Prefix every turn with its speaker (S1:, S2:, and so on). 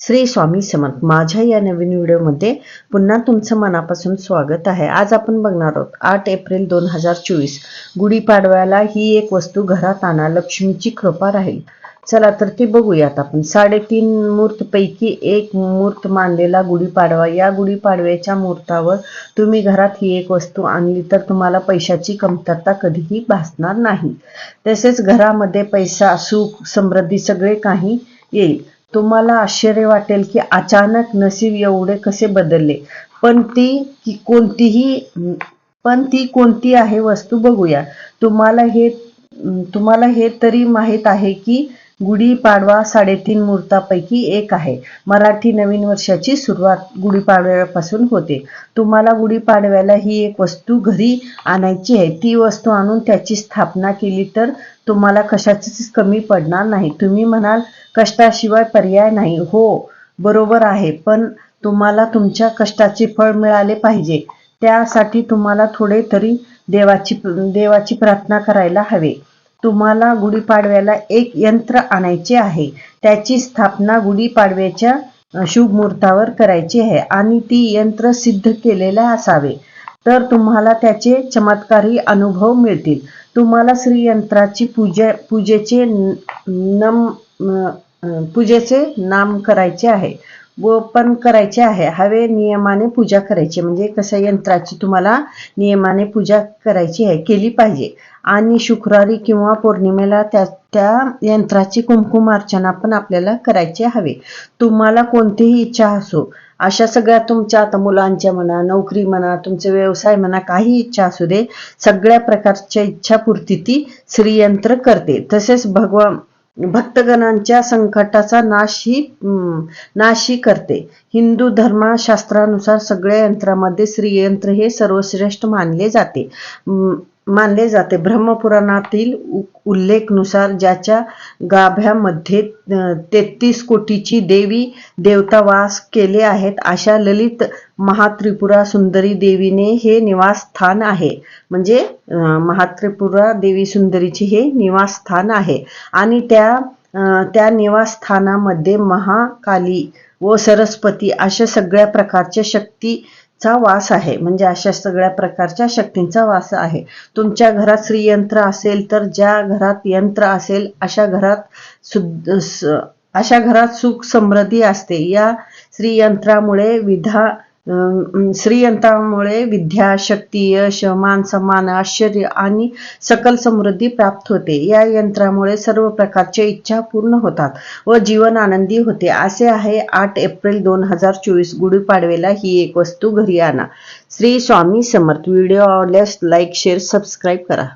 S1: श्री स्वामी समर्थ. माझ्या या नवीन व्हिडिओमध्ये पुन्हा तुमचं मनापासून स्वागत आहे. आज आपण बघणार आहोत आठ एप्रिल दोन हजार चोवीस. गुढीपाडव्याला ही एक वस्तू घरात आणा लक्ष्मीची कृपा राहील. चला तर ती बघूयात आपण. साडेतीन मूर्त पैकी एक मूर्त मानलेला गुढीपाडवा. या गुढीपाडव्याच्या मुहूर्तावर तुम्ही घरात ही एक वस्तू आणली तर तुम्हाला पैशाची कमतरता कधीही भासणार नाही. तसेच घरामध्ये पैसा सुख समृद्धी सगळे काही येईल. तुम्हाला आश्चर्य वाटेल की अचानक नशीब एवढे कसे बदलले. पण ती की कोणतीही पण ती कोणती आहे वस्तू बघूया. तुम्हाला हे तुम्हाला हे तरी माहीत आहे की गुढीपाडवा साडेतीन मुहूर्तापैकी एक आहे. मराठी नवीन वर्षाची सुरुवात गुढीपाडव्यापासून होते. तुम्हाला गुढीपाडव्याला ही एक वस्तू घरी आणायची आहे. ती वस्तू आणून त्याची स्थापना केली तर तुम्हाला कशाचीच कमी पडणार नाही. तुम्ही म्हणाल कष्टाशिवाय पर्याय नाही. हो बरोबर आहे पण तुम्हाला तुमच्या कष्टाचे फळ मिळाले पाहिजे. त्यासाठी तुम्हाला थोडे तरी देवाची देवाची प्रार्थना करायला हवे. तुम्हाला गुढीपाडव्याला एक यंत्र आणायचे आहे. त्याची स्थापना गुढीपाडव्याच्या शुभ मुहूर्तावर करायची आहे आणि ती यंत्र सिद्ध केलेले असावे. तर तुम्हाला त्याचे चमत्कारी अनुभव मिळतील. तुम्हाला श्रीयंत्राची पूजा पूजेचे नम पूजेचे नाम करायचे आहे. व पण करायचे आहे. हवे नियमाने पूजा करायची. म्हणजे कसं यंत्राची तुम्हाला नियमाने पूजा करायची आहे केली पाहिजे. आणि शुक्रवारी किंवा पौर्णिमेला त्या त्या यंत्राची कुमकुम अर्चना पण आपल्याला करायची हवे. तुम्हाला कोणतीही इच्छा असो अशा सगळ्या तुमच्या आता मुलांच्या म्हणा नोकरी म्हणा तुमचे व्यवसाय म्हणा काही इच्छा असू दे सगळ्या प्रकारच्या इच्छापूर्ती ती श्रीयंत्र करते. तसेच भगवान भक्तगणांच्या संकटाचा नाश ही नाशी करते. हिंदू धर्मशास्त्रानुसार सगळ्या यंत्रामध्ये श्रीयंत्र हे सर्वश्रेष्ठ मानले जाते. मानले जाते. ब्रह्मपुराणातील उल्लेखनुसार ज्याच्या गाभ्यामध्ये तेहतीस कोटीची देवी देवता वास केले आहेत अशा ललित महात्रिपुरा सुंदरी देवीने हे निवासस्थान आहे. म्हणजे महात्रिपुरा देवी सुंदरीची हे निवासस्थान आहे. आणि त्या त्या निवासस्थानामध्ये महाकाली व सरस्वती अशा सगळ्या प्रकारच्या शक्ती चा वास आहे. म्हणजे अशा सगळ्या प्रकारच्या शक्तींचा वास आहे. तुमच्या घरात श्रीयंत्र असेल तर ज्या घरात यंत्र असेल अशा घरात सुद्ध अशा घरात सुख समृद्धी असते. या श्रीयंत्रामुळे विधा श्रीयंत्रामुळे विद्या शक्ती यश मान सन्मान आश्चर्य आणि सकल समृद्धी प्राप्त होते. या यंत्रामुळे सर्व प्रकारच्या इच्छा पूर्ण होतात व जीवन आनंदी होते. असे आहे आठ एप्रिल दोन हजार चोवीस गुढीपाडवेला ही एक वस्तू घरी आणा. श्री स्वामी समर्थ. व्हिडिओ आवडल्यास लाईक शेअर सबस्क्राईब करा.